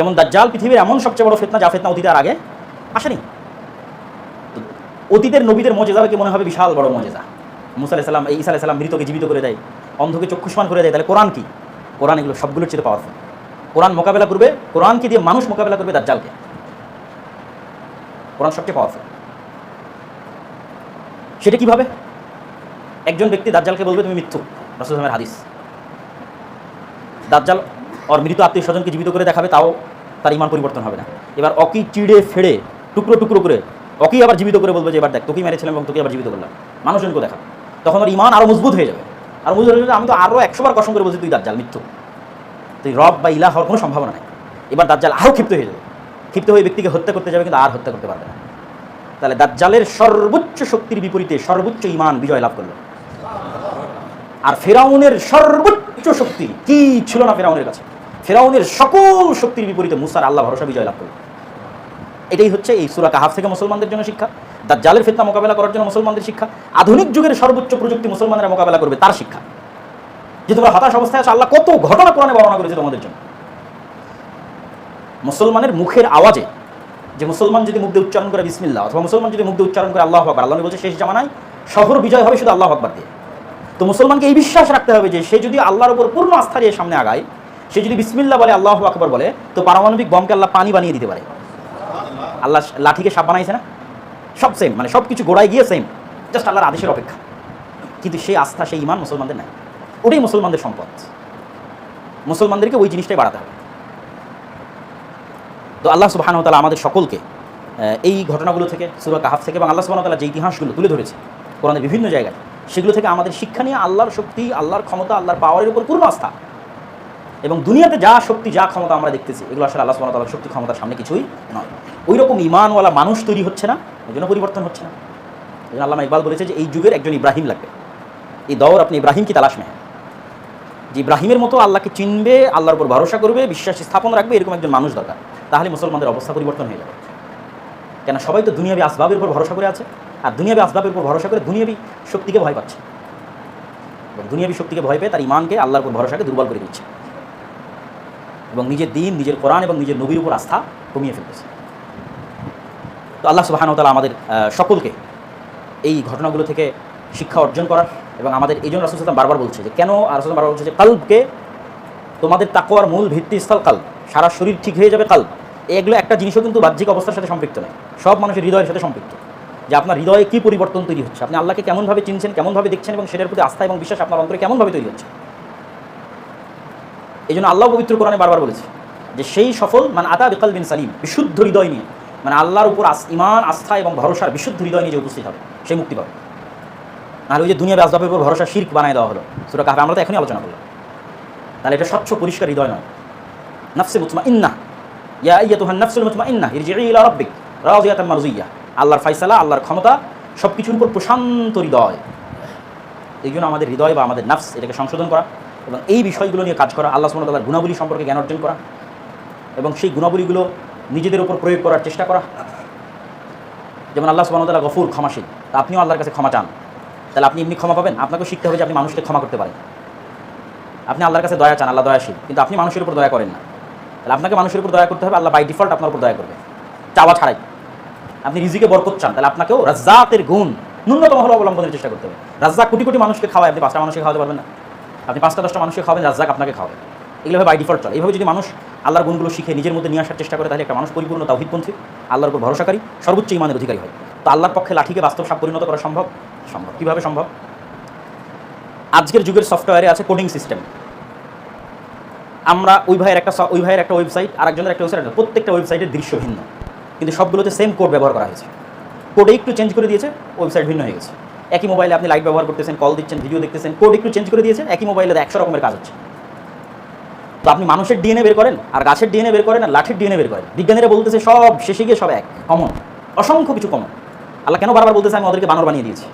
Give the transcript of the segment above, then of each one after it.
যেমন দাজ্জাল পৃথিবীর এমন সবচেয়ে বড় ফেতনা, যা ফেতনা অতীতের আগে আসেনি। অতীতের নবীদের মজেজা কি মনে হবে? বিশাল বড় মজেজা। মুসা আলাইহিস সালাম, এই ঈসা আলাইহিস মৃতকে জীবিত করে দেয়, অন্ধকে চক্ষুষ্মান করে দেয়। তাহলে কোরআন কি? কোরআন এগুলো সবগুলোর চেয়ে পাওয়ারফুল কোরআন মোকাবেলা করবে কোরআনকে দিয়ে মানুষ মোকাবেলা করবে দাজ্জালকে? কোরআন সবচেয়ে পাওয়ারফুল সেটা কীভাবে? একজন ব্যক্তি দাজ্জালকে বলবে, তুমি মিথ্যুক রসুলের হাদিস। দাজ্জাল, ওর মৃত আত্মীয় স্বজনকে জীবিত করে দেখাবে, তাও তার ইমান পরিবর্তন হবে না। এবার অকি চিড়ে ফেড়ে টুকরো টুকরো করে, অকি আবার জীবিত করে বলবে যে, এবার দেখ, তোকেই মেরেছিলাম এবং তোকে আবার জীবিত করলাম। মানুষজনকে দেখা। তখন ওর ইমান আরও মজবুত হয়ে যাবে। আর মজবুত হয়ে যাবে, আমি তো আরও একশো বার কসম করে বলছি, তুই দাজ্জাল মৃত্যু তুই রব বা ইলা হওয়ার কোনো সম্ভাবনা নেই। এবার দাজ্জাল আরও ক্ষিপ্ত হয়ে যাবে। ক্ষিপ্ত হয়ে ব্যক্তিকে হত্যা করতে যাবে, কিন্তু আর হত্যা করতে পারবে না। তাহলে দাজ্জালের সর্বোচ্চ শক্তির বিপরীতে সর্বোচ্চ ইমান বিজয় লাভ করল। আর ফেরাউনের সর্বোচ্চ শক্তি কি ছিল না ফেরাউনের কাছে? ফেরাউনের সকল শক্তির বিপরীতে মুসার আল্লাহ ভরসা বিজয় লাভ করল এটাই হচ্ছে এই সুরা কাহাফ থেকে মুসলমানদের জন্য শিক্ষা তার জালের ফিতনা মোকাবেলা করার জন্য মুসলমানদের শিক্ষা, আধুনিক যুগের সর্বোচ্চ প্রযুক্তি মুসলমানরা মোকাবেলা করবে তার শিক্ষা। যে তোমরা হতাশ অবস্থায় আছে, আল্লাহ কত ঘটনা কোরআনে বর্ণনা করেছে তোমাদের জন্য। মুসলমানের মুখের আওয়াজে যে মুসলমান যদি মুখ দিয়ে উচ্চারণ করে বিসমিল্লাহ অথবা মুসলমান যদি মুখ দিয়ে উচ্চারণ করে আল্লাহ আকবর, আল্লাহ বলছে শেষ জামানায় শহর বিজয় হবে শুধু আল্লাহ আকবর দিয়ে। তো মুসলমানকে এই বিশ্বাস রাখতে হবে যে সে যদি আল্লাহর উপর পূর্ণ আস্থা দিয়ে সামনে আগায় সে যদি বিসমিল্লা বলে, আল্লাহ আকবর বলে, তো পারমাণবিক বমকে আল্লাহ পানি বানিয়ে দিতে পারে। আল্লাহ লাঠিকে সাপ বানাইছে না? সব সেম মানে সব কিছু গোড়ায় গিয়ে সেম জাস্ট আল্লাহর আদেশের অপেক্ষা। কিন্তু সেই আস্থা, সেই ইমান মুসলমানদের নাই। ওটাই মুসলমানদের সম্পদ। মুসলমানদেরকে ওই জিনিসটাই বাড়াতে হবে। তো আল্লাহ সুবাহানতালা আমাদের সকলকে এই ঘটনাগুলো থেকে, সুরা কাহাফ থেকে এবং আল্লাহ সুবাহতালা যে ইতিহাসগুলো তুলে ধরেছে, কোরআনের বিভিন্ন জায়গায়, সেগুলো থেকে আমাদের শিক্ষা নিয়ে আল্লাহর শক্তি, আল্লাহর ক্ষমতা, আল্লাহর পাওয়ারের উপর পূর্ণ আস্থা। এবং দুনিয়াতে যা শক্তি, যা ক্ষমতা আমরা দেখতেছি, এগুলো আসলে আল্লাহ সুবাহতালার শক্তি, ক্ষমতার সামনে কিছুই নয়। ওই রকম ইমানওয়ালা মানুষ তৈরি হচ্ছে না ওই জন্য পরিবর্তন হচ্ছে না। এই জন্য আল্লাহ ইকবাল বলেছে যে, এই যুগের একজন ইব্রাহিম লাগবে। এই দৌর আপনি ইব্রাহিম কি তালাশ মেহে যে ইব্রাহিমের মতো আল্লাহকে চিনবে, আল্লাহর উপর ভরসা করবে, বিশ্বাস স্থাপন রাখবে, এরকম একজন মানুষ দরকার। তাহলে মুসলমানদের অবস্থা পরিবর্তন হয়ে যাবে। কেন সবাই তো দুনিয়াবি আসবাবের উপর ভরসা করে আছে, আর দুনিয়াবি আসবাবের উপর ভরসা করে দুনিয়াবি শক্তিকে ভয় পাচ্ছে। এবং দুনিয়াবি শক্তিকে ভয় পেয়ে তার ইমানকে আল্লাহর উপর ভরসাকে দুর্বল করে দিচ্ছে। এবং নিজের দিন, নিজের কোরআন এবং নিজের নবীর উপর আস্থা কমিয়ে ফেলতেছে। তো আল্লাহ সুবাহানতালা আমাদের সকলকে এই ঘটনাগুলো থেকে শিক্ষা অর্জন করার এবং আমাদের এই জন্য রাসুলাম বারবার বলছে যে, কেন আর বারবার বলছে যে, কাল্বকে তোমাদের তাকোয়ার মূল ভিত্তিস্থল কাল, সারা শরীর ঠিক হয়ে যাবে কাল। এগুলো একটা জিনিসও কিন্তু বাহ্যিক অবস্থার সাথে সম্পৃক্ত নয়। সব মানুষের হৃদয়ের সাথে সম্পৃক্ত। যে আপনার হৃদয়ে কী পরিবর্তন তৈরি হচ্ছে, আপনি আল্লাহকে কেমনভাবে চিনছেন, কেমনভাবে দেখছেন এবং সেটার প্রতি আস্থা এবং বিশ্বাস আপনার অন্তরে কেমনভাবে তৈরি হচ্ছে? এই জন্য আল্লাহ পবিত্র কোরআনে বারবার বলেছে যে সেই সফল মানে আতা বিকাল বিন সালিম, বিশুদ্ধ হৃদয় নিয়ে মানে আল্লাহর উপর ইমান আস্থা এবং ভরসার বিশুদ্ধ হৃদয় নিয়ে যে উপস্থিত হবে, সেই মুক্তি পাবে। নাহলে ওই যে দুনিয়া আসবাবের উপর ভরসা, শির্ক বানায় দেওয়া হলো। সুরা কাহবে আমরা তো এখনই আলোচনা করলাম। তাহলে এটা স্বচ্ছ, পরিষ্কার হৃদয় নয়। নাফসে মুতমা ইন্না ইয়া ইয়া তুহান নাফসুল মুতমা ইন্না ইলা রাব্বিক রাদিয়াতাম মারজিয়া। আল্লাহর ফায়সালা আল্লাহর ক্ষমতা সব কিছুর উপর প্রশান্ত হৃদয়। এই জন্য আমাদের হৃদয় বা আমাদের নাফস এটাকে সংশোধন করা। এবং এই বিষয়গুলো নিয়ে কাজ করা, আল্লাহ ওয়া গুণাবলী সম্পর্কে জ্ঞান অর্জন করা এবং সেই গুণাবলীগুলো নিজেদের উপর প্রয়োগ করার চেষ্টা করা। যেমন আল্লাহ ওয়া গফুর, ক্ষমাশীল। তা আপনিও আল্লাহর কাছে ক্ষমা চান। তাহলে আপনি এমনি ক্ষমা পাবেন। আপনাকেও শিখতে হবে যে আপনি মানুষকে ক্ষমা করতে পারেন। আপনি আল্লাহর কাছে দয়া চান, আল্লাহ দয়াশীল। কিন্তু আপনি মানুষের উপর দয়া করেন না। তাহলে আপনাকে মানুষের উপর দয়া করতে হবে, আল্লাহ বাই ডিফল্ট আপনার উপর দয়া করবে। চাওয়া ছাড়াই। আপনি রিজিকে বরকত চান, তাহলে আপনাকেও রাজ্জাতের গুণ ন্যূনতম হলো অবলম্বনের চেষ্টা করতে হবে। রাজ্জাক কোটি কোটি মানুষকে খাওয়ায়, আপনি পাঁচটা মানুষকে খাওয়াতে পারবেন না। আপনি পাঁচটা দশটা মানুষকে খাওয়াবেন রাজ্জাক আপনাকে খাওয়াবে। এগুলো বাই ডিফল্ট চলে। এইভাবে যদি মানুষ আল্লাহর গুণগুলো শিখে, নিজের মধ্যে নিয়ে আসার চেষ্টা করে, তাহলে একটা মানুষ পরিপূর্ণ তাহিদপন্থী আল্লাহর উপর ভরসাকারী, সর্বোচ্চ ইমানের অধিকারী হয়। তো আল্লাহর পক্ষে লাঠিকে বাস্তব সাপ পরিণত করা সম্ভব? সম্ভব। কীভাবে সম্ভব? আজকের যুগের সফটওয়্যারে আছে কোডিং সিস্টেম আমরা ওই ভাইয়ের একটা ওই ভাইয়ের একটা ওয়েবসাইট আর একজনের একটা ওয়েবসাইট প্রত্যেকটা ওয়েবসাইটের দৃশ্য ভিন্ন। কিন্তু সবগুলোতে সেম কোড ব্যবহার করা হয়েছে। কোডে একটু চেঞ্জ করে দিয়েছে ওয়েবসাইট ভিন্ন হয়ে গেছে। একই মোবাইলে আপনি লাইট ব্যবহার করতেছেন কল দিচ্ছেন ভিডিও দেখতেছেন কোড একটু চেঞ্জ করে দিয়েছে একই মোবাইলে একশো রকমের কাজ হচ্ছে। তো আপনি মানুষের ডিএনএ বের করেন, আর গাছের ডিএনএ বের করেন, আর লাঠির ডিএনএ বের করেন। বিজ্ঞানীরা বলতেছে সব শেষে গিয়ে সব এক কমন অসংখ্য কিছু কমন আল্লাহ কেন বারবার বলতেছে আমি ওদেরকে বানর বানিয়ে দিয়েছি?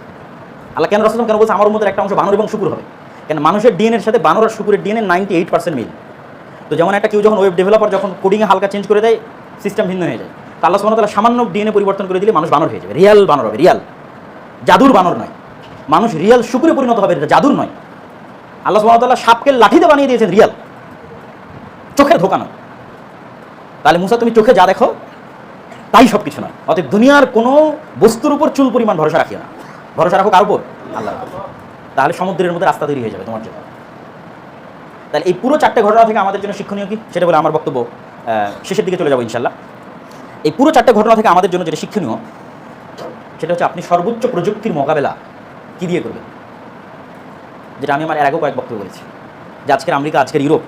আল্লাহ কেন রসম কেন বলছে আমার মধ্যে একটা অংশ বানর এবং শুকুর হবে? কেন মানুষের ডিএনএর সাথে বানর আর শুকুরের ডিএনএ নাইনটি এইট পার্সেন্ট মিল? তো যেমন একটা কেউ যখন ওয়েব ডেভেলপার যখন কোডিংয়ে হালকা চেঞ্জ করে দেয় সিস্টেম ভিন্ন হয়ে যায়। তো আল্লাহ ওয়া সামান্য ডিএনএ পরিবর্তন করে দিলে মানুষ বানর হয়ে যাবে রিয়াল বানর হবে রিয়াল জাদুর বানর নয়। মানুষ রিয়াল শুকুরে পরিণত হবে, এটা জাদুর নয়। আল্লাহ তাআলা সাপকে লাঠিতে বানিয়ে দিয়েছেন রিয়াল। চোখের ধোকা নয়। তাহলে মুসা, তুমি চোখে যা দেখো, তাই সব কিছু নয়। অতএব দুনিয়ার কোনো বস্তুর উপর চুল পরিমাণ ভরসা রাখিও না। ভরসা রাখো কার উপর? আল্লাহ তাহলে সমুদ্রের মধ্যে রাস্তা তৈরি হয়ে যাবে তোমার জন্য। তাহলে এই পুরো চারটে ঘটনা থেকে আমাদের জন্য শিক্ষণীয় কি? সেটা বলে আমার বক্তব্য শেষের দিকে চলে যাব ইনশাল্লাহ এই পুরো চারটে ঘটনা থেকে আমাদের জন্য যেটা শিক্ষণীয় সেটা হচ্ছে আপনি সর্বোচ্চ প্রযুক্তির মোকাবেলা কী দিয়ে করবেন? যেটা আমি আমার এর আগেও কয়েক বক্তব্য বলেছি, যে আজকের আমেরিকা, আজকের ইউরোপ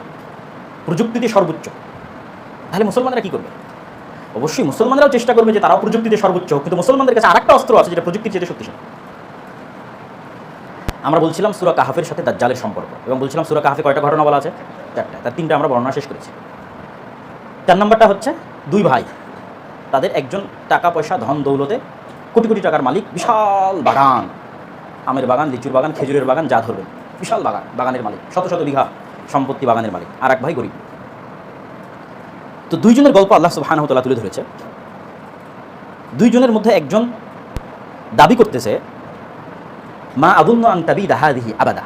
প্রযুক্তিতে সর্বোচ্চ। তাহলে মুসলমানরা কী করবে? অবশ্যই মুসলমানরাও চেষ্টা করবে যে তারাও প্রযুক্তিতে সর্বোচ্চ কিন্তু মুসলমানদের কাছে আরেকটা অস্ত্র আছে যেটা প্রযুক্তির চেয়ে শক্তিশালী। আমরা বলছিলাম সুরা কাহাফের সাথে দাজ্জালের সম্পর্ক, এবং বলছিলাম সুরা কাহাফে কয়টা ঘটনা বলা আছে? চারটা। তার তিনটা আমরা বর্ণনা শেষ করেছি। চার নম্বরটা হচ্ছে দুই ভাই। তাদের একজন টাকা পয়সা ধন দৌলতে কোটি কোটি টাকার মালিক, বিশাল বাগান। আমের বাগান, লিচুর বাগান, খেজুরের বাগান, যা ধরবেন। বিশাল বাগান, বাগানের মালিক, শত শত বিঘা সম্পত্তি বাগানের মালিক, আর এক ভাই গরিব। তো দুইজনের গল্প আল্লাহ সুবহানাহু ওয়া তুলে ধরেছে। দুইজনের মধ্যে একজন দাবি করতেছে, মা আবুন্ন আং তাবি দাহাদিহি আবাদা।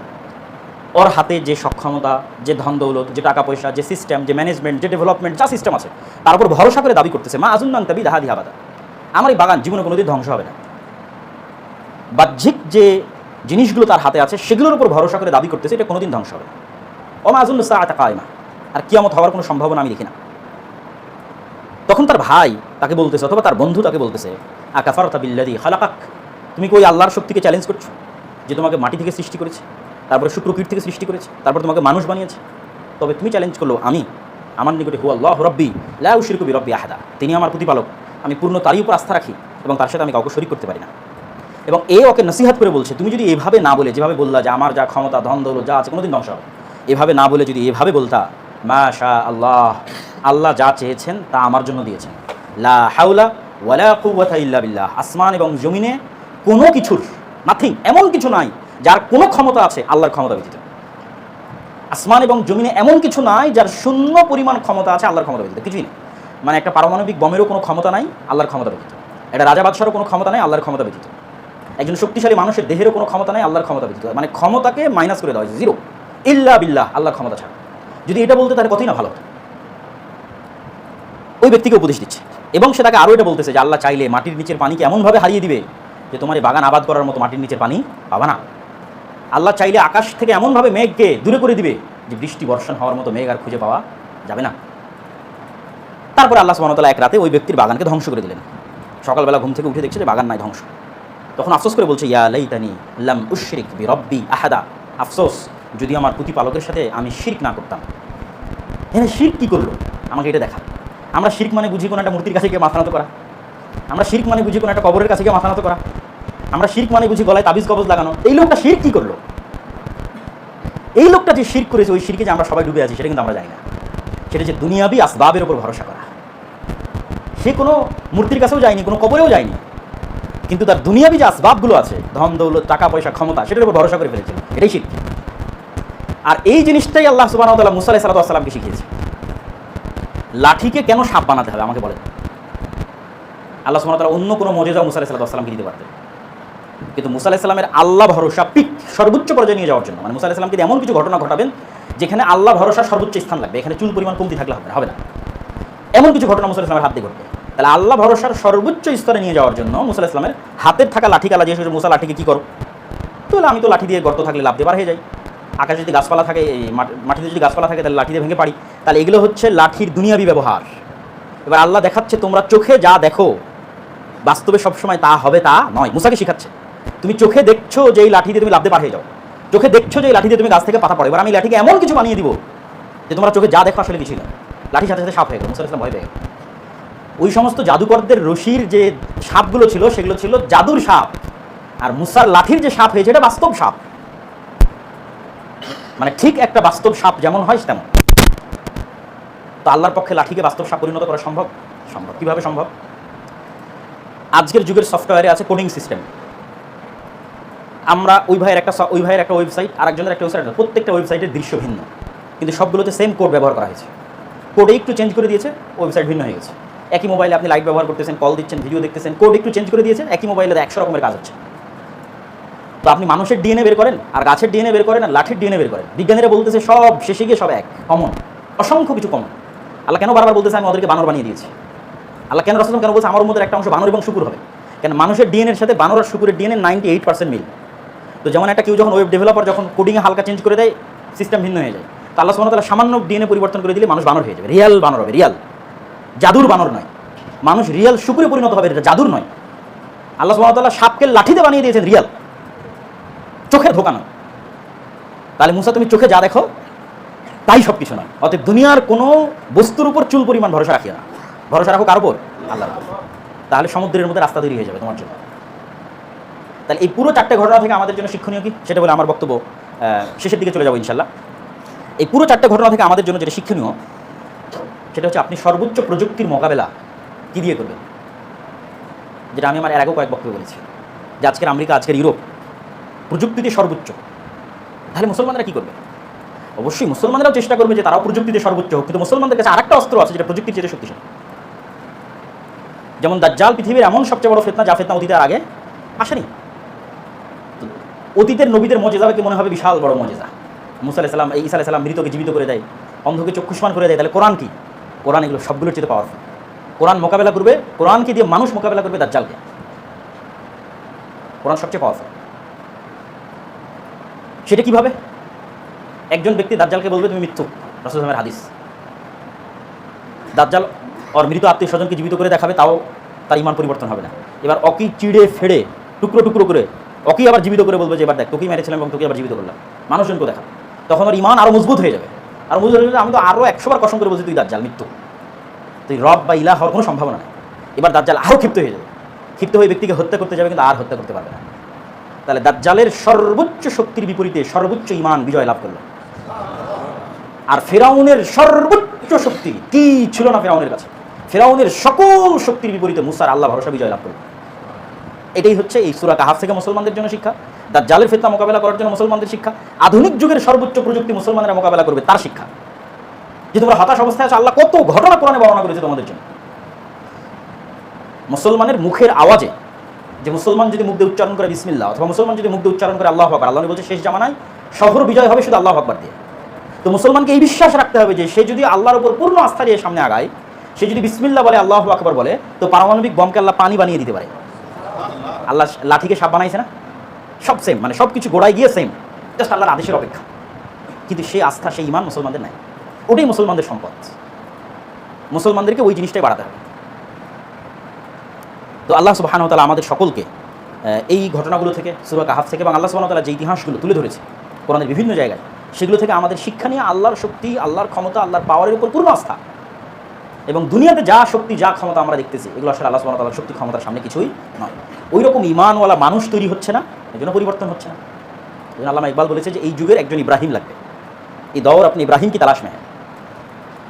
ওর হাতে যে সক্ষমতা, যে ধন দৌলত, যে টাকা পয়সা, যে সিস্টেম, যে ম্যানেজমেন্ট, যে ডেভেলপমেন্ট, যা সিস্টেম আছে, তার উপর ভরসা করে দাবি করতেছে, মা আজুন্ন আং তাবি দাহাদিহি আবাদা। আমার এই বাগান জীবনে কোনোদিন ধ্বংস হবে না। বাহ্যিক যে জিনিসগুলো তার হাতে আছে, সেগুলোর উপর ভরসা করে দাবি করতেছে, এটা কোনোদিন ধ্বংস হবে না। অমা আজুন্ন সা আতা কায়মা। আর কিয়ামত হওয়ার কোনো সম্ভাবনা আমি দেখি না। তখন তার ভাই তাকে বলতেছে, অথবা তার বন্ধু তাকে বলতেছে আকাফার তাবিল্লাদি খালাকাক? তুমি কি ওই আল্লাহর শক্তিকে চ্যালেঞ্জ করছ? যে তোমাকে মাটি থেকে সৃষ্টি করেছে, তারপরে শুক্রকীট থেকে সৃষ্টি করেছে, তারপর তোমাকে মানুষ বানিয়েছে? তবে তুমি চ্যালেঞ্জ করল আমি। আমার নিকটে হু আল্লাহ রব্বি লাউ শিরকবি রব্বি আহাদা। তিনি আমার প্রতিপালক। আমি পূর্ণ তারই উপর আস্থা রাখি এবং তার সাথে আমি কাউকে শরিক করতে পারি না। এবং এ ওকে নসিহাত করে বলছে, তুমি যদি এভাবে না বলে, যেভাবে বললা যে আমার যা ক্ষমতা, ধন, দৌলত, যা আছে, কোনোদিন ধ্বংস হবে এভাবে না বলে যদি এভাবে বলতা মা শাহ আল্লাহ আল্লাহ যা চেয়েছেন তা আমার জন্য দিয়েছেন। লা হাউলা ওয়ালা কুওয়াতা ইল্লা বিল্লাহ। আসমান এবং জমিনে কোনো কিছুর নাথিং এমন কিছু নাই যার কোনো ক্ষমতা আছে আল্লাহর ক্ষমতা ব্যতীত। আসমান এবং জমিনে এমন কিছু নাই যার শূন্য পরিমাণ ক্ষমতা আছে আল্লাহর ক্ষমতা ব্যতীত, কিছুই নেই। মানে একটা পারমাণবিক বমেরও কোনো ক্ষমতা নাই, আল্লাহর ক্ষমতা ব্যতীত। একটা রাজা বাদশারও কোনো ক্ষমতা নাই, আল্লাহর ক্ষমতা ব্যতীত। একজন শক্তিশালী মানুষের দেহেরও কোনো ক্ষমতা নাই, আল্লাহর ক্ষমতা ব্যতীত। মানে ক্ষমতাকে মাইনাস করে দেওয়া হয়েছে জিরো ইল্লা বিল্লাহ, আল্লাহর ক্ষমতা ছাড়া। যদি এটা বলতে তাহলে কতই না ভালো ওই ব্যক্তিকে উপদেশ দিচ্ছে। এবং সে তাকে আরও এটা বলতেছে যে, আল্লাহ চাইলে মাটির নিচের পানিকে এমনভাবে হারিয়ে দিবে যে তোমার এই বাগান আবাদ করার মতো মাটির নিচের পানি পাবা না? আল্লাহ চাইলে আকাশ থেকে এমনভাবে মেঘকে দূরে করে দিবে যে বৃষ্টি, বর্ষণ হওয়ার মতো মেঘ আর খুঁজে পাওয়া যাবে না। তারপরে আল্লাহ সুবহানাহু এক রাতে ওই ব্যক্তির বাগানকে ধ্বংস করে দিলেন। সকালবেলা ঘুম থেকে উঠে দেখছে যে বাগান নাই ধ্বংস। তখন আফসোস করে বলছে, ইয়া লাইতানি লাম উশরিক বি রব্বি আহাদা। আফসোস, যদি আমার প্রতিপালকের সাথে আমি শিরক না করতাম। হ্যাঁ শিরক কী করল? আমাকে এটা দেখা আমরা শিরক মানে বুঝি কোনো একটা মূর্তির কাছে গিয়ে মাথা নত করা। আমরা শিরক মানে বুঝি কোনো একটা কবরের কাছে গিয়ে মাথা নত করা। আমরা শিরক মানে বুঝি গলায় তাবিজ, কবজ লাগানো। এই লোকটা শিরক কী করল? এই লোকটা যে শিরক করেছে, ওই শিরকে যে আমরা সবাই ডুবে আছি, সেটা কিন্তু আমরা জানি না। সেটা যে দুনিয়াবি আসবাবের উপর ভরসা করা। সে কোনো মূর্তির কাছেও যায়নি, কোনো কবরেও যায়নি। কিন্তু তার দুনিয়াবি যে আসবাবগুলো আছে, ধন, দৌলত, টাকা, পয়সা, ক্ষমতা, সেটার উপর ভরসা করে ফেলেছিল এটাই শিরক। আর এই জিনিসটাই আল্লাহ সুবাহ তাল্লাহ মুসা আলাহ সাল্লামকে শিখিয়েছে। লাঠিকে কেন সাপ বানাতে হবে, আমাকে বলেন। আল্লাহ সুবাহ তালা অন্য কোনো মজেদা মুসা আলাহ সাল্লামকে দিতে পারতেন। কিন্তু মুসা আলাহিসাল্লামের আল্লাহ ভরসা পিক সর্বোচ্চ পর্যায়ে নিয়ে যাওয়ার জন্য। মানে মুসা আলাহিসাল্লামকে এমন কিছু ঘটনা ঘটাবেন, যেখানে আল্লাহ ভরসা সর্বোচ্চ স্থান লাগবে, এখানে চুল পরিমাণ কমতি থাকলে হবে না। হবে না। এমন কিছু ঘটনা মুসা ইসলামের হাত দিয়ে ঘটবে। তাহলে আল্লাহ ভরসার সর্বোচ্চ স্তরে নিয়ে যাওয়ার জন্য মুসা ইসলামের হাতের থাকা লাঠি কালা জিজ্ঞেস মুসা লাঠিকে কী করো? তো বলে, আমি তো লাঠি দিয়ে গর্ত থাকলে লাভ দিয়ে বার হয়ে যাই আকাশে যদি গাছপালা থাকে মাটিতে যদি গাছপালা থাকে তাহলে লাঠি দিয়ে ভেঙে পারি তাহলে এগুলো হচ্ছে লাঠির দুনিয়াবি ব্যবহার। এবার আল্লাহ দেখাচ্ছে তোমরা চোখে যা দেখো বাস্তবে সবসময় তা হবে তা নয়। মুসাকে শিখাচ্ছে তুমি চোখে দেখছ যে এই লাঠি দিয়ে তুমি লাভ দিয়ে পার হয়ে যাও। চোখে দেখছ যে এই লাঠি দিয়ে তুমি গাছ থেকে পাতা পড়ে। এবার আমি লাঠিকে এমন কিছু বানিয়ে দিব যে তোমরা চোখে যা দেখো আসলে কিছুই না লাঠির সাথে সাথে সাপ হয়ে গেল। মুসা ইসলাম ভয় পেয়ে গেল। ওই সমস্ত জাদুকরদের রশির যে সাপগুলো ছিল, সেগুলো ছিল জাদুর সাপ। আর মুসার লাঠির যে সাপ হয়েছে, এটা বাস্তব সাপ। মানে ঠিক একটা বাস্তব সাপ যেমন হয়, তেমন। তো আল্লাহর পক্ষে লাঠিকে বাস্তব সাপ পরিণত করা সম্ভব? সম্ভব। কীভাবে সম্ভব? আজকের যুগের সফটওয়্যারে আছে কোডিং সিস্টেম আমরা ওই ভাইয়ের একটা ওই ভাইয়ের একটা ওয়েবসাইট আর একজনের একটা ওয়েবসাইট প্রত্যেকটা ওয়েবসাইটের দৃশ্য ভিন্ন। কিন্তু সবগুলোতে সেম কোড ব্যবহার করা হয়েছে। কোডে একটু চেঞ্জ করে দিয়েছে ওয়েবসাইট ভিন্ন হয়ে গেছে। একই মোবাইলে আপনি লাইট ব্যবহার করতেছেন কল দিচ্ছেন ভিডিও দেখতেছেন কোড একটু চেঞ্জ করে দিয়েছেন, একই মোবাইলে একশো রকমের কাজ হচ্ছে। তো আপনি মানুষের ডিএনএ বের করেন, আর গাছের ডিএনএ বের করেন, আর লাঠির ডিএনএ বের করেন। বিজ্ঞানীরা বলতেছে সব শেষে গিয়ে সব এক কমন অসংখ্য কিছু কমন আল্লাহ কেন বারবার বলতেছে, আমি ওদেরকে বানর বানিয়ে দিয়েছি আল্লাহ কেন রাসুল কেন বলছে, আমার মধ্যে একটা অংশ বানর এবং শুকুর হবে কেন মানুষের ডিএনএর সাথে বানর আর শুকুরের ডিএনএ নাইনটি এইট পার্সেন্ট মিল? তো যেমন একটা কেউ যখন ওয়েব ডেভেলপার যখন কোডিংয়ে হালকা চেঞ্জ করে দেয় সিস্টেম ভিন্ন হয়ে যায়। তো আল্লাহ ওয়া সামান্য ডিএনএ পরিবর্তন করে দিলে মানুষ বানর হয়ে যাবে। রিয়াল বানর হবে, রিয়াল। জাদুর বানর নয়। মানুষ রিয়াল শুকুরে পরিণত হবে, এটা জাদুর নয়। আল্লাহ ওয়া সাপকে লাঠিতে বানিয়ে দিয়েছেন রিয়াল। চোখের ধোকা নয়। তাহলে মুসা, তুমি চোখে যা দেখো, তাই সব কিছু নয়। অতএব দুনিয়ার কোনো বস্তুর উপর চুল পরিমাণ ভরসা রাখিও না। ভরসা রাখো কার উপর? আল্লাহর তাহলে সমুদ্রের মধ্যে রাস্তা তৈরি হয়ে যাবে তোমার জন্য। তাহলে এই পুরো চারটে ঘটনা থেকে আমাদের জন্য শিক্ষণীয় কি? সেটা বলে আমার বক্তব্য শেষের দিকে চলে যাব ইনশাল্লাহ এই পুরো চারটে ঘটনা থেকে আমাদের জন্য যেটা শিক্ষণীয় সেটা হচ্ছে আপনি সর্বোচ্চ প্রযুক্তির মোকাবেলা কী দিয়ে করবেন? যেটা আমি আমার এর আগেও কয়েক বক্তব্য বলেছি, যে আজকের আমেরিকা, আজকের ইউরোপ প্রযুক্তিতে সর্বোচ্চ। তাহলে মুসলমানরা কী করবে? অবশ্যই মুসলমানরাও চেষ্টা করবে যে তারাও প্রযুক্তিতে সর্বোচ্চ হোক, কিন্তু মুসলমানদের কাছে আরেকটা অস্ত্র আছে যেটা প্রযুক্তির চেয়ে শক্তিশালী। যেমন দাজ্জাল পৃথিবীর এমন সবচেয়ে বড় ফেতনা, যা ফেতনা অতীতের আগে আসেনি। অতীতের নবীদের মজেজাকে মনে হবে? বিশাল বড় মজেজা মুসা আলাইসাল্লাম এই ঈসা আলাইসাল্লাম মৃতকে জীবিত করে দেয়, অন্ধকে চক্ষুষ্মান করে দেয়। তাহলে কোরআন কি? কোরআন এগুলো সবগুলোর চেয়ে পাওয়ারফুল কোরআন মোকাবেলা করবে, কোরআনকে দিয়ে মানুষ মোকাবেলা করবে দাজ্জালকে। কোরআন সবচেয়ে পাওয়ারফুল সেটা কীভাবে? একজন ব্যক্তি দাজ্জালকে বলবে, তুমি মৃত্যু। রসুলের হাদিস। দাজ্জাল ওর মৃত আত্মীয় স্বজনকে জীবিত করে দেখাবে, তাও তার ইমান পরিবর্তন হবে না। এবার অকি চিড়ে ফেড়ে, টুকরো টুকরো করে, অকি আবার জীবিত করে বলবে যে, এবার দেখ, তোকেই মেরেছিলাম এবং তোকে আবার জীবিত করলাম। মানুষজনকে দেখা তখন ওর ইমান আরও মজবুত হয়ে যাবে। আর গেলে আমি তো আরও একশোবার কসম করে বলছি, তুই দাজ্জাল, মৃত্যু। তুই রব বা ইলা হওয়ার কোনো সম্ভাবনা নেই। এবার দাজ্জাল আরও ক্ষিপ্ত হয়ে যাবে। ক্ষিপ্ত হয়ে ব্যক্তিকে হত্যা করতে যাবে, কিন্তু আর হত্যা করতে পারবে না। তাহলে দাজ্জালের সর্বোচ্চ শক্তির বিপরীতে সর্বোচ্চ ইমান বিজয় লাভ করল। আর ফেরাউনের সর্বোচ্চ শক্তি কি ছিল না ফেরাউনের কাছে? ফেরাউনের সকল শক্তির বিপরীতে মুসার আল্লাহ ভরসা বিজয় লাভ করল। এটাই হচ্ছে এই সুরা কাহাফ থেকে মুসলমানদের জন্য শিক্ষা। তার জালের ফেতনা মোকাবেলা করার জন্য মুসলমানদের শিক্ষা, আধুনিক যুগের সর্বোচ্চ প্রযুক্তি মুসলমানরা মোকাবেলা করবে, তার শিক্ষা। যে তোমরা হতাশ অবস্থায় আছো, আল্লাহ কত ঘটনা কোরআনে বর্ণনা করেছে তোমাদের জন্য। মুসলমানের মুখের আওয়াজে, যে মুসলমান যদি মুখ দিয়ে উচ্চারণ করে বিসমিল্লাহ, অথবা মুসলমান যদি মুখ দিয়ে উচ্চারণ করে আল্লাহ আকবর, আল্লাহ বলছে শেষ জামানায় শহর বিজয় হবে শুধু আল্লাহ আকবর দিয়ে। তো মুসলমানকে এই বিশ্বাস রাখতে হবে যে সে যদি আল্লাহর উপর পূর্ণ আস্থা দিয়ে সামনে আগায়, সে যদি বিসমিল্লা বলে, আল্লাহ আকবর বলে, তো পারমাণবিক বমকে আল্লাহ পানি বানিয়ে দিতে পারে। আল্লাহ লাঠিকে সাপ বানাইছে না? সব সেম মানে সব কিছু গোড়ায় গিয়ে সেম জাস্ট আল্লাহর আদেশের অপেক্ষা। কিন্তু সেই আস্থা, সেই ইমান মুসলমানদের নাই। ওটাই মুসলমানদের সম্পদ। মুসলমানদেরকে ওই জিনিসটাই বাড়াতে হবে। তো আল্লাহ সুবাহান তালা আমাদের সকলকে এই ঘটনাগুলো থেকে, সুরা কাহাফ থেকে এবং আল্লাহ সুবাহ তালা যে ইতিহাসগুলো তুলে ধরেছে, কোরআনের বিভিন্ন জায়গায়, সেগুলো থেকে আমাদের শিক্ষা নিয়ে আল্লাহর শক্তি, আল্লাহর ক্ষমতা, আল্লাহর পাওয়ারের উপর পূর্ণ আস্থা। এবং দুনিয়াতে যা শক্তি, যা ক্ষমতা আমরা দেখতেছি, এগুলো আসলে আল্লাহ সুবাহ তালার শক্তি ক্ষমতার সামনে কিছুই নয়। ওই রকম ইমানওয়ালা মানুষ তৈরি হচ্ছে না এই জন্য পরিবর্তন হচ্ছে না। এই জন্য আল্লামা ইকবাল বলেছে যে, এই যুগের একজন ইব্রাহিম লাগবে। এই দৌর আপনি ইব্রাহিম কি তালাশ মেহেন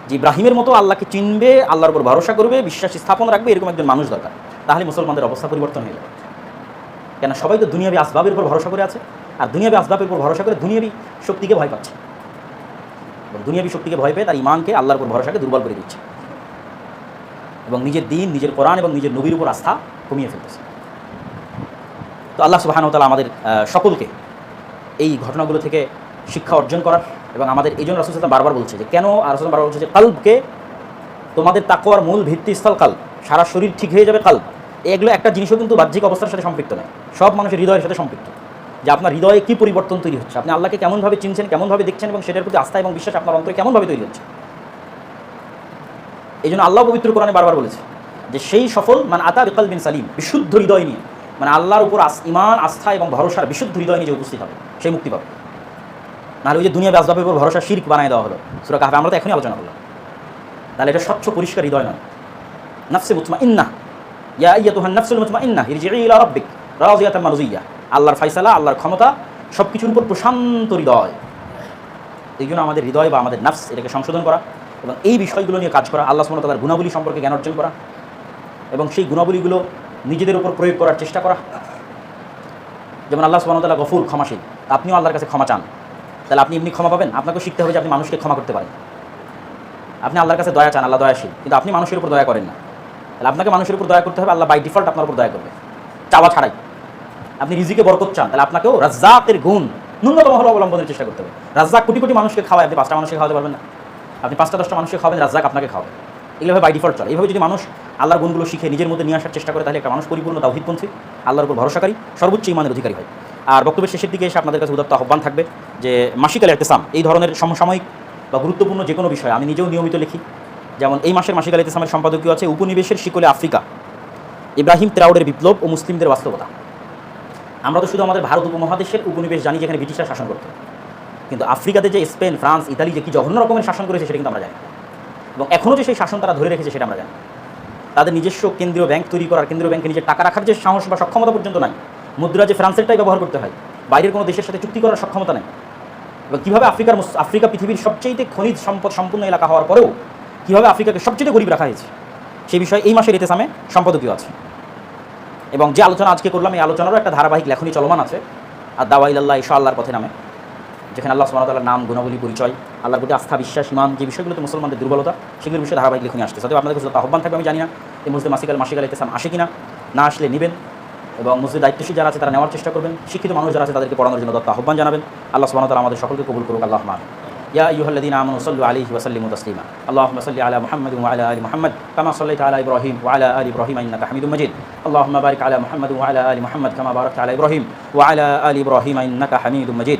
যে ইব্রাহিমের মতো আল্লাহকে চিনবে, আল্লাহর উপর ভরসা করবে, বিশ্বাস স্থাপন রাখবে, এরকম একজন মানুষ দরকার। তাহলে মুসলমানদের অবস্থা পরিবর্তন হয়ে যাবে। কেন সবাই তো দুনিয়াবি আসবাবের উপর ভরসা করে আছে, আর দুনিয়াবি আসবাবের উপর ভরসা করে দুনিয়াবি শক্তিকে ভয় পাচ্ছে। এবং দুনিয়াবি শক্তিকে ভয় পেয়ে তার ইমানকে আল্লাহর উপর ভরসাকে দুর্বল করে দিচ্ছে। এবং নিজের দিন, নিজের কোরআন এবং নিজের নবীর উপর আস্থা কমিয়ে ফেলতেছে। তো আল্লাহ সুবাহানতালা আমাদের সকলকে এই ঘটনাগুলো থেকে শিক্ষা অর্জন করার এবং আমাদের এই জন্য রাসুল বারবার বলছে যে, কেন রাসুল বারবার বলছে যে, কাল্বকে তোমাদের তাকোয়ার মূল ভিত্তিস্থল কাল, সারা শরীর ঠিক হয়ে যাবে কাল। এগুলো একটা জিনিসও কিন্তু বাহ্যিক অবস্থার সাথে সম্পৃক্ত নয়। সব মানুষের হৃদয়ের সাথে সম্পৃক্ত। যে আপনার হৃদয়ে কী পরিবর্তন তৈরি হচ্ছে, আপনি আল্লাহকে কেমনভাবে চিনছেন, কেমনভাবে দেখছেন এবং সেটার প্রতি আস্থা এবং বিশ্বাস আপনার অন্তরে কেমনভাবে তৈরি হচ্ছে? এই জন্য আল্লাহ পবিত্র কোরআনে বারবার বলেছে যে সেই সফল মানে আতা বিকাল বিন সালিম, বিশুদ্ধ হৃদয় নিয়ে মানে আল্লাহর উপর ইমান আস্থা এবং ভরসার বিশুদ্ধ হৃদয় নিয়ে যে উপস্থিত হবে, সেই মুক্তি পাবে। নাহলে ওই যে দুনিয়া আসবাবের উপর ভরসা শির্ক বানায় দেওয়া হলো, সুরা কাহাবে আমরা তো এখনই আলোচনা করলাম। তাহলে এটা স্বচ্ছ, পরিষ্কার হৃদয় নয়। নাফসে মুতমা ইন্না ইয়া ইয়া তুহান নাফসুল মুতমা ইন্না ইলা রাব্বিক রাদিয়াতাম মারজিয়া আল্লাহর ফয়সালা আল্লাহর ক্ষমতা সব কিছুর উপর প্রশান্ত হৃদয়। এই জন্য আমাদের হৃদয় বা আমাদের নাফস এটাকে সংশোধন করা এবং এই বিষয়গুলো নিয়ে কাজ করা, আল্লাহ সুমন তাদের গুণাবলী সম্পর্কে জ্ঞান অর্জন করা এবং সেই গুণাবলীগুলো নিজেদের উপর প্রয়োগ করার চেষ্টা করা। যেমন আল্লাহ তাআলা গফুর, ক্ষমাশীল। আপনিও আল্লাহর কাছে ক্ষমা চান। তাহলে আপনি এমনি ক্ষমা পাবেন? আপনাকেও শিখতে হবে যে আপনি মানুষকে ক্ষমা করতে পারেন। আপনি আল্লাহর কাছে দয়া চান, আল্লাহ দয়াশীল। কিন্তু আপনি মানুষের উপর দয়া করেন না। তাহলে আপনাকে মানুষের উপর দয়া করতে হবে, আল্লাহ বাই ডিফল্ট আপনার উপর দয়া করবে। চাওয়া ছাড়াই। আপনি রিজিকে বরকত চান, তাহলে আপনাকেও রাজ্জাকের গুণ ন্যূনতম হলো অবলম্বনের চেষ্টা করতে হবে। রাজ্জাক কোটি কোটি মানুষকে খাওয়ায়, আপনি পাঁচটা মানুষকে খাওয়াতে পারবেন না। আপনি পাঁচটা দশটা মানুষকে খাওয়াবেন, রাজ্জাক আপনাকে খাওয়াবে। এইভাবে বাই ডিফল্ট চলে। এইভাবে যদি মানুষ আল্লাহর গুণগুলো শিখে নিজের মধ্যে নিয়ে আসার চেষ্টা করে, তাহলে একটা মানুষ পরিপূর্ণ তাহিদপন্থী আল্লাহর উপর ভরসাকারী, সর্বোচ্চ ইমানের অধিকারী হয়। আর বক্তব্যের শেষের দিকে এসে আপনাদের কাছে উদাত্ত আহ্বান থাকবে যে মাসিকাল এতেসাম এই ধরনের সমসাময়িক বা গুরুত্বপূর্ণ যে কোনো বিষয়, আমি নিজেও নিয়মিত লিখি। যেমন এই মাসের মাসিকাল এতেসামের সম্পাদকীয় আছে উপনিবেশের শিকলে আফ্রিকা, ইব্রাহিম ত্রাউডের বিপ্লব ও মুসলিমদের বাস্তবতা। আমরা তো শুধু আমাদের ভারত উপমহাদেশের উপনিবেশ জানি যেখানে ব্রিটিশরা শাসন করতো। কিন্তু আফ্রিকাতে যে স্পেন, ফ্রান্স, ইতালি যে কি জঘন্য রকমের শাসন করেছে সেটা কিন্তু আমরা জানি এবং এখনও যে সেই শাসন তারা ধরে রেখেছে সেটা আমরা জানি তাদের নিজস্ব কেন্দ্রীয় ব্যাংক তৈরি করার, কেন্দ্রীয় ব্যাংকে নিজের টাকা রাখার যে সাহস বা সক্ষমতা পর্যন্ত নাই। মুদ্রা যে ফ্রান্সেরটাই ব্যবহার করতে হয়, বাইরের কোনো দেশের সাথে চুক্তি করার সক্ষমতা নেই। এবং কীভাবে আফ্রিকার আফ্রিকা পৃথিবীর সবচেয়ে খনিজ সম্পদ সম্পূর্ণ এলাকা হওয়ার পরেও কীভাবে আফ্রিকাকে সবচেয়ে গরিব রাখা হয়েছে, সেই বিষয়ে এই মাসের ইতিসামে সম্পাদকীয় আছে। এবং যে আলোচনা আজকে করলাম, এই আলোচনারও একটা ধারাবাহিক লেখনী চলমান আছে, আর দাওয়াইল্লাহ ইশা আল্লাহর পথে নামে। যেখানে আল্লাহ সুবহানাহু নাম গুণাবলী পরিচয় আল্লাহর প্রতি আস্থা বিশ্বাস ইমান যে বিষয়গুলোতে মুসলমানদের দুর্বলতা সেগুলোর বিষয়ে ধারাবাহিক লেখনী আসছে অতএব আপনাদের কাছে যত আহ্বান থাকবে আমি জানি না এই মসজিদ মাসিকাল মাসিকাল ইতেসাম আসে কিনা না আসলে নেবেন এবং মসজিদ দায়িত্বশীল যারা আছে তারা নেওয়ার চেষ্টা করবেন শিক্ষিত মানুষ যারা আছে তাদেরকে পড়ানোর জন্য দত্ত আহ্বান জানাবেন আল্লাহ সুবহানাহু ওয়া তাআলা আমাদের সকলকে কবুল করুক আল্লাহ মান يا أيها الذين آمنوا صلوا عليه وسلموا تسليما اللهم صل على محمد وعلى آل محمد كما صليت على إبراهيم وعلى آل إبراهيم إنك حميد مجيد اللهم بارك على محمد وعلى آل محمد كما باركت على إبراهيم وعلى آل إبراهيم إنك حميد مجيد